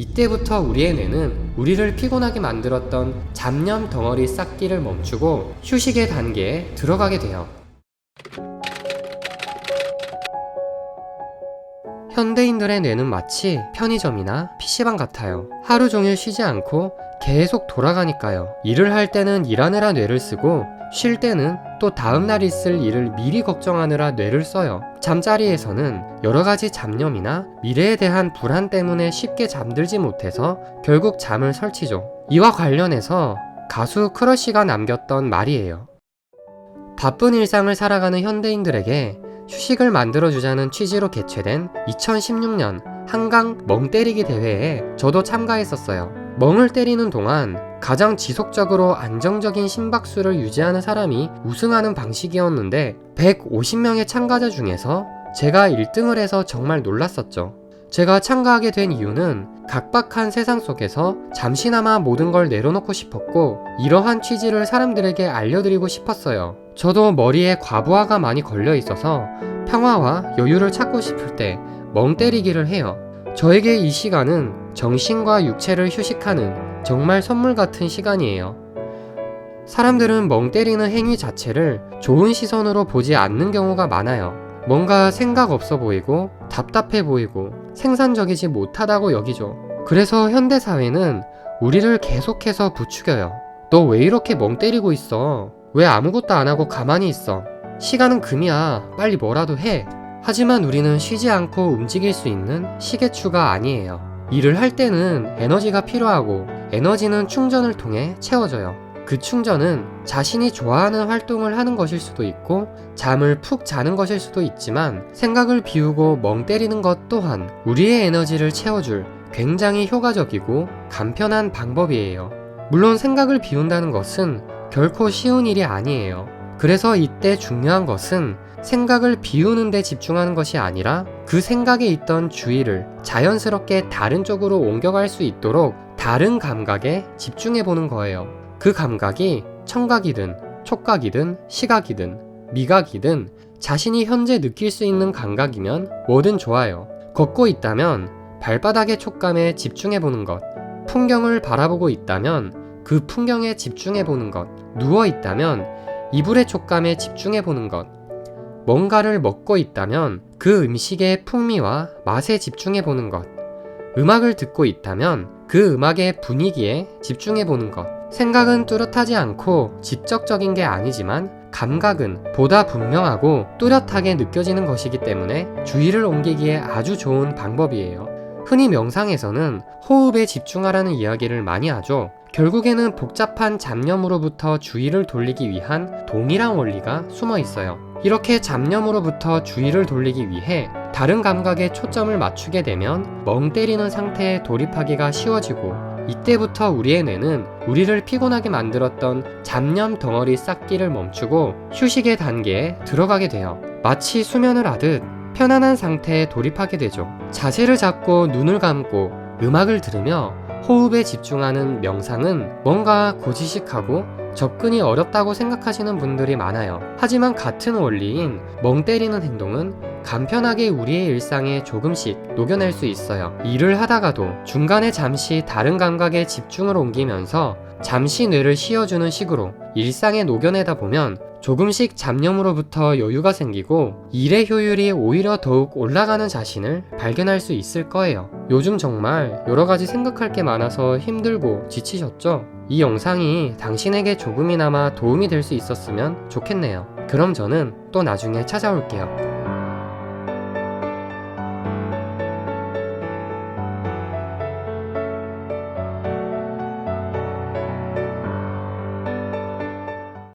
이때부터 우리의 뇌는 우리를 피곤하게 만들었던 잡념 덩어리 쌓기를 멈추고 휴식의 단계에 들어가게 돼요. 현대인들의 뇌는 마치 편의점이나 PC방 같아요. 하루 종일 쉬지 않고 계속 돌아가니까요. 일을 할 때는 일하느라 뇌를 쓰고 쉴 때는 또 다음날 있을 일을 미리 걱정하느라 뇌를 써요. 잠자리에서는 여러 가지 잡념이나 미래에 대한 불안 때문에 쉽게 잠들지 못해서 결국 잠을 설치죠. 이와 관련해서 가수 크러쉬가 남겼던 말이에요. 바쁜 일상을 살아가는 현대인들에게 휴식을 만들어주자는 취지로 개최된 2016년 한강 멍 때리기 대회에 저도 참가했었어요. 멍을 때리는 동안 가장 지속적으로 안정적인 심박수를 유지하는 사람이 우승하는 방식이었는데 150명의 참가자 중에서 제가 1등을 해서 정말 놀랐었죠. 제가 참가하게 된 이유는 각박한 세상 속에서 잠시나마 모든 걸 내려놓고 싶었고 이러한 취지를 사람들에게 알려드리고 싶었어요. 저도 머리에 과부하가 많이 걸려 있어서 평화와 여유를 찾고 싶을 때 멍 때리기를 해요. 저에게 이 시간은 정신과 육체를 휴식하는 정말 선물 같은 시간이에요. 사람들은 멍 때리는 행위 자체를 좋은 시선으로 보지 않는 경우가 많아요. 뭔가 생각 없어 보이고 답답해 보이고 생산적이지 못하다고 여기죠. 그래서 현대사회는 우리를 계속해서 부추겨요. 너 왜 이렇게 멍 때리고 있어? 왜 아무것도 안 하고 가만히 있어? 시간은 금이야. 빨리 뭐라도 해. 하지만 우리는 쉬지 않고 움직일 수 있는 시계추가 아니에요. 일을 할 때는 에너지가 필요하고 에너지는 충전을 통해 채워져요. 그 충전은 자신이 좋아하는 활동을 하는 것일 수도 있고 잠을 푹 자는 것일 수도 있지만 생각을 비우고 멍 때리는 것 또한 우리의 에너지를 채워줄 굉장히 효과적이고 간편한 방법이에요. 물론 생각을 비운다는 것은 결코 쉬운 일이 아니에요. 그래서 이때 중요한 것은 생각을 비우는 데 집중하는 것이 아니라 그 생각에 있던 주의를 자연스럽게 다른 쪽으로 옮겨갈 수 있도록 다른 감각에 집중해 보는 거예요. 그 감각이 청각이든 촉각이든 시각이든 미각이든 자신이 현재 느낄 수 있는 감각이면 뭐든 좋아요. 걷고 있다면 발바닥의 촉감에 집중해 보는 것. 풍경을 바라보고 있다면 그 풍경에 집중해 보는 것. 누워 있다면 이불의 촉감에 집중해 보는 것. 뭔가를 먹고 있다면 그 음식의 풍미와 맛에 집중해 보는 것. 음악을 듣고 있다면 그 음악의 분위기에 집중해 보는 것. 생각은 뚜렷하지 않고 직접적인 게 아니지만 감각은 보다 분명하고 뚜렷하게 느껴지는 것이기 때문에 주의를 옮기기에 아주 좋은 방법이에요. 흔히 명상에서는 호흡에 집중하라는 이야기를 많이 하죠. 결국에는 복잡한 잡념으로부터 주의를 돌리기 위한 동일한 원리가 숨어 있어요. 이렇게 잡념으로부터 주의를 돌리기 위해 다른 감각에 초점을 맞추게 되면 멍 때리는 상태에 돌입하기가 쉬워지고 이때부터 우리의 뇌는 우리를 피곤하게 만들었던 잡념 덩어리 쌓기를 멈추고 휴식의 단계에 들어가게 돼요. 마치 수면을 하듯 편안한 상태에 돌입하게 되죠. 자세를 잡고 눈을 감고 음악을 들으며 호흡에 집중하는 명상은 뭔가 고지식하고 접근이 어렵다고 생각하시는 분들이 많아요. 하지만 같은 원리인 멍 때리는 행동은 간편하게 우리의 일상에 조금씩 녹여낼 수 있어요. 일을 하다가도 중간에 잠시 다른 감각에 집중을 옮기면서 잠시 뇌를 쉬어주는 식으로 일상에 녹여내다 보면 조금씩 잡념으로부터 여유가 생기고 일의 효율이 오히려 더욱 올라가는 자신을 발견할 수 있을 거예요. 요즘 정말 여러 가지 생각할 게 많아서 힘들고 지치셨죠? 이 영상이 당신에게 조금이나마 도움이 될 수 있었으면 좋겠네요. 그럼 저는 또 나중에 찾아올게요.